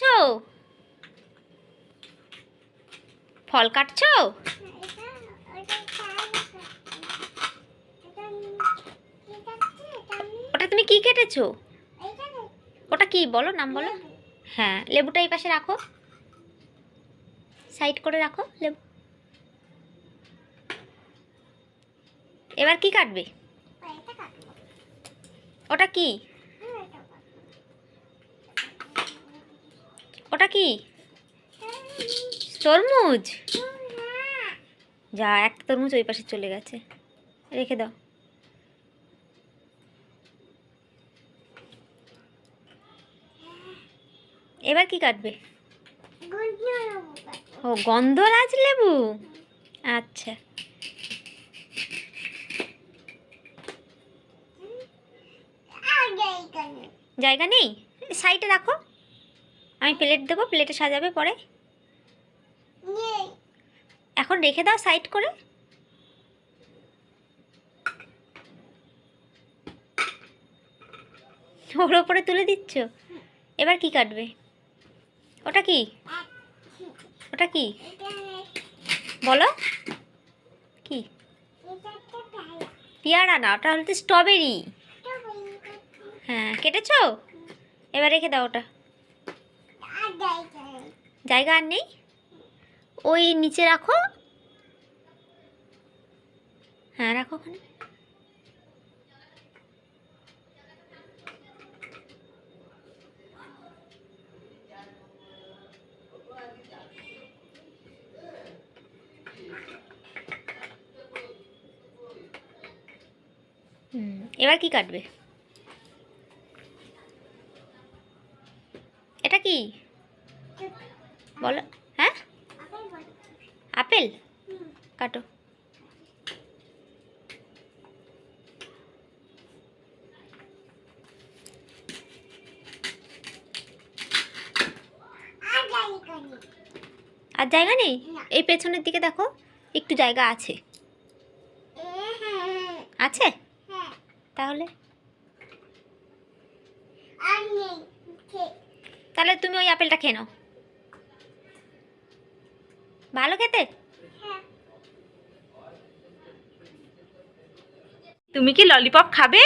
ছো ফল কাটছো? ওটা তুমি কি কেটেছো? ওটা কি? বলো, নাম বলো। হ্যাঁ লেবুটা এই পাশে রাখো। সাইড করে রাখো, লেবু। এবার কি কাটবে? ওটা কি? ওটা কি? তরমুজ? যা একটা তরমুজ ওই পাশে চলে গেছে। রেখে দাও। এবার কি কাটবে? ও, গন্ধরাজ লেবু? আচ্ছা। জায়গা নেই? সাইডে রাখো। আমি প্লেট দেবো প্লেটে সাজাবে পরে। এখন রেখে দাও সাইড করে। ওর ওপরে তুলে দিচ্ছ? এবার কি কাটবে? ওটা কি? ওটা কি? বলো। কি? পেয়ারা না ওটা হচ্ছে স্ট্রবেরি। হ্যাঁ কেটেছো? এবার রেখে দাও ওটা। জায়গা আর নেই? ওই নিচে রাখো। হ্যাঁ রাখো ওখানে। হুম, এবার কি কাটবে? এটা কি? বলো হ্যাঁ? আপেল? কাটো। আর জায়গা নেই? এই পেছনের দিকে দেখো একটু জায়গা আছে। আছে? তাহলে? তাহলে তুমি ওই আপেলটা খেয়ে নাও। ভালো খেতে? তুমি কি ললিপপ খাবে?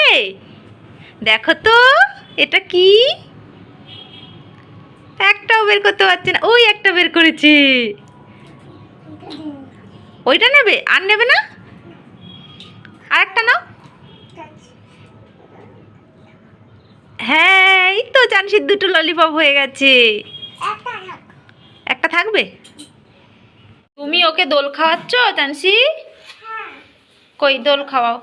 দেখো তো এটা কি? একটাও বের করতে পারছে না ওই একটা বের করেছি। ওইটা নেবে? আর নেবে না? আর একটা নাও। হ্যাঁ এই তো জানসির দুটো ললিপপ হয়ে গেছে। একটা থাকবে? তুমি ওকে দোল খাওয়াচ্ছ তানসি? কই দোল খাওয়াও।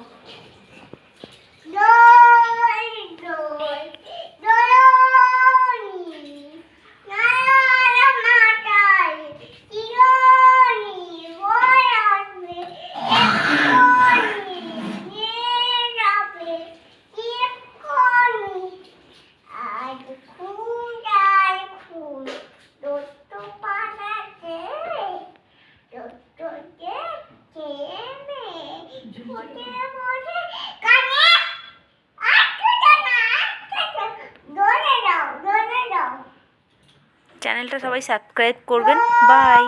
চ্যানেলটা সবাই সাবস্ক্রাইব করবেন। বাই